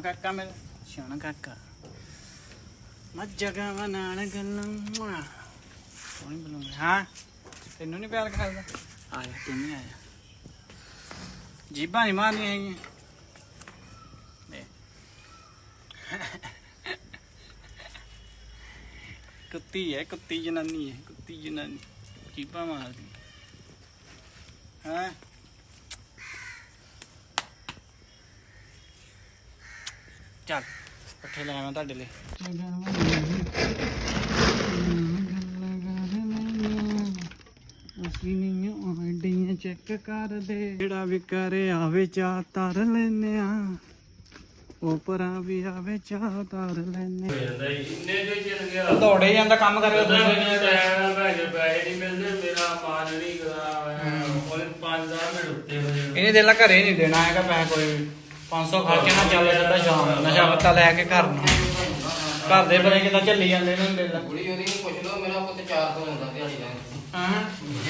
ਸੋਹਣਾ ਕਾਕਾ ਮੇਰਾ ਸੋਹਣਾ ਕਾਕਾ। ਮੱਜਗਾ ਨਾਲ ਗੱਲਾਂ ਸੋਹਣੀ ਬੁਲਾਉਂਦੇ ਹਾਂ। ਤੈਨੂੰ ਨਹੀਂ ਪਿਆਰ ਕਰਦਾ? ਆਇਆ ਤੂੰ ਆਇਆ। ਜੀਬਾਂ ਨਹੀਂ ਮਾਰਨੀਆਂ ਹੈਗੀਆਂ। ਕੁੱਤੀ ਹੈ, ਕੁੱਤੀ ਜਨਾਨੀ ਹੈ, ਕੁੱਤੀ ਜਨਾਨੀ। ਜੀਬਾਂ ਮਾਰਦੀ। ਹਾਂ। ਚੱਲ ਪੱਠੇ ਲੈ ਆਵਾਂ ਤੁਹਾਡੇ ਲਈ। ਅਸੀਂ ਨਹੀਂ ਆਈਡੀਆਂ ਚੈੱਕ ਕਰਦੇ। ਜਿਹੜਾ ਵੀ ਕਰੇ ਆਵੇ ਚਾ ਤਰ ਲੈਨੇ ਆ ਉਹ ਪਰਾਂ ਵੀ ਆਵੇ ਚਾ ਤਰ ਲੈਨੇ ਇੰਨੇ ਦੇ ਚਲ ਗਿਆ। ਦੌੜੇ ਜਾਂਦਾ ਕੰਮ ਕਰੇ ਉਹਦਾ ਮੈਨੂੰ ਟਾਈਮ ਭੈਜ ਪੈਸੇ ਨਹੀਂ ਮਿਲਦੇ ਮੇਰਾ ਮਾਨ ਨਹੀਂ ਕਰਾ ਉਹਨੇ 5-10 ਮਿੰਟ ਉੱਤੇ ਹੋ ਜਾਣ ਇਹਨੇ ਦੇ ਲਾ ਘਰੇ ਨਹੀਂ ਦੇਣਾ ਹੈਗਾ ਪੈਸਾ ਕੋਈ ਵੀ। 500 ਖਰਚ ਨਾ ਚੱਲ ਸਿੱਧਾ ਸ਼ਾਮ ਨੂੰ ਨਸ਼ਾ ਪੱਤਾ ਲੈ ਕੇ ਘਰ ਨੂੰ। ਘਰ ਦੇ ਬਣੇ ਕਿਦਾਂ ਚੱਲੀ ਜਾਂਦੇ ਨੇ ਦੇ ਲਾ ਕੁੜੀ ਉਹਦੀ ਨੂੰ ਪੁੱਛ ਲਓ ਮੇਰਾ ਪੁੱਤ 400 ਹੁੰਦਾ ਦਿਹਾੜੀ ਦਾ। ਹਾਂ?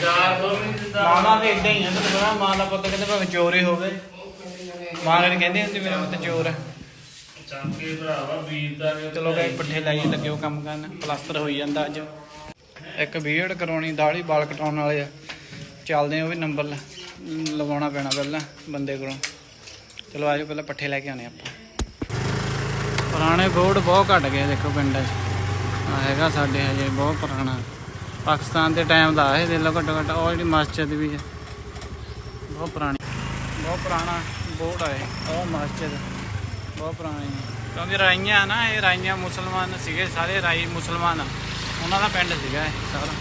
ਚਾਰ ਦਿੰਦਾ। ਇਦਾਂ ਹੀ ਆ ਤੈਨੂੰ ਪਤਾ ਮਾਂ ਦਾ ਪੁੱਤ ਕਹਿੰਦੇ ਭਾਵੇਂ ਚੋਰ ਹੀ ਹੋਵੇ। ਮਾਂ ਨੇ ਕਹਿੰਦੀ ਹੁੰਦੀ ਮੇਰਾ ਪੁੱਤ ਚੋਰ ਹੈ ਚਾਕੇ ਭਰਾਵਾ ਵੀਰ ਦਾ ਨੇ ਚਲੋ ਗਏ ਪੱਠੇ ਲਾਈ ਲੱਗੇ ਉਹ ਕੰਮ ਕਰਨ। ਪਲਾਸਟਰ ਹੋਈ ਜਾਂਦਾ ਅੱਜ। ਇੱਕ ਬੀਅਡ ਕਰਾਉਣੀ ਦਾੜੀ ਵਾਲ ਕਟਾਉਣ ਵਾਲੇ ਆ। ਚੱਲਦੇ ਆ ਉਹ ਵੀ ਨੰਬਰ ਲਵਾਉਣਾ ਪੈਣਾ ਪਹਿਲਾਂ ਬੰਦੇ ਕੋਲੋਂ। ਚਲੋ ਆਜੋ ਪਹਿਲਾਂ ਪੱਠੇ ਲੈ ਕੇ ਆਉਣੇ ਆਪਾਂ। ਪੁਰਾਣੇ ਬੋਰਡ ਬਹੁਤ ਘਟ ਗਏ ਦੇਖੋ ਪਿੰਡਾਂ 'ਚ। ਆ ਹੈਗਾ ਸਾਡੇ ਹਜੇ, ਬਹੁਤ ਪੁਰਾਣਾ। ਪਾਕਿਸਤਾਨ ਦੇ ਟਾਈਮ ਦਾ ਇਹ ਦੇ ਲਓ ਘੱਟੋ ਘੱਟ, ਉਹ ਜਿਹੜੀ ਮਸਜਿਦ ਵੀ ਹੈ। ਬਹੁਤ ਪੁਰਾਣੀ। ਬਹੁਤ ਪੁਰਾਣਾ ਬੋਰਡ ਹੈ ਉਹ ਮਸਜਿਦ। ਬਹੁਤ ਪੁਰਾਣੀ ਕਿਉਂਕਿ ਰਾਈਆਂ ਨਾ, ਇਹ ਰਾਈਆਂ ਮੁਸਲਮਾਨ ਸੀਗੇ, ਸਾਰੇ ਰਾਈ ਮੁਸਲਮਾਨ ਉਹਨਾਂ ਦਾ ਪਿੰਡ ਸੀਗਾ ਇਹ ਸਾਰਾ।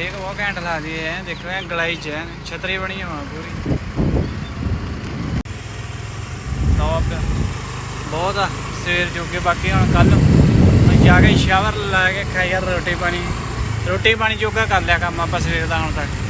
ਦੇਖ, ਬਹੁਤ ਘੈਂਟ ਲੱਗਦੀ ਹੈ ਦੇਖੋ ਇਹ ਗਲਾਈ ਚ ਹੈ ਛਤਰੀ ਬਣੀ ਹੋਆ ਪੂਰੀ। ਟੌਪ ਬਹੁਤ ਆ, ਸਵੇਰ ਜੋਗੇ, ਬਾਕੀ ਹੁਣ ਕੱਲ ਜਾ ਕੇ ਸ਼ਾਵਰ ਲਾ ਕੇ ਖਾਈ ਯਾਰ ਰੋਟੀ ਪਾਣੀ। ਰੋਟੀ ਪਾਣੀ ਜੋਗਾ ਕਰ ਲਿਆ ਕੰਮ ਆਪਾਂ ਸਵੇਰ ਦਾ ਹੁਣ ਤੱਕ।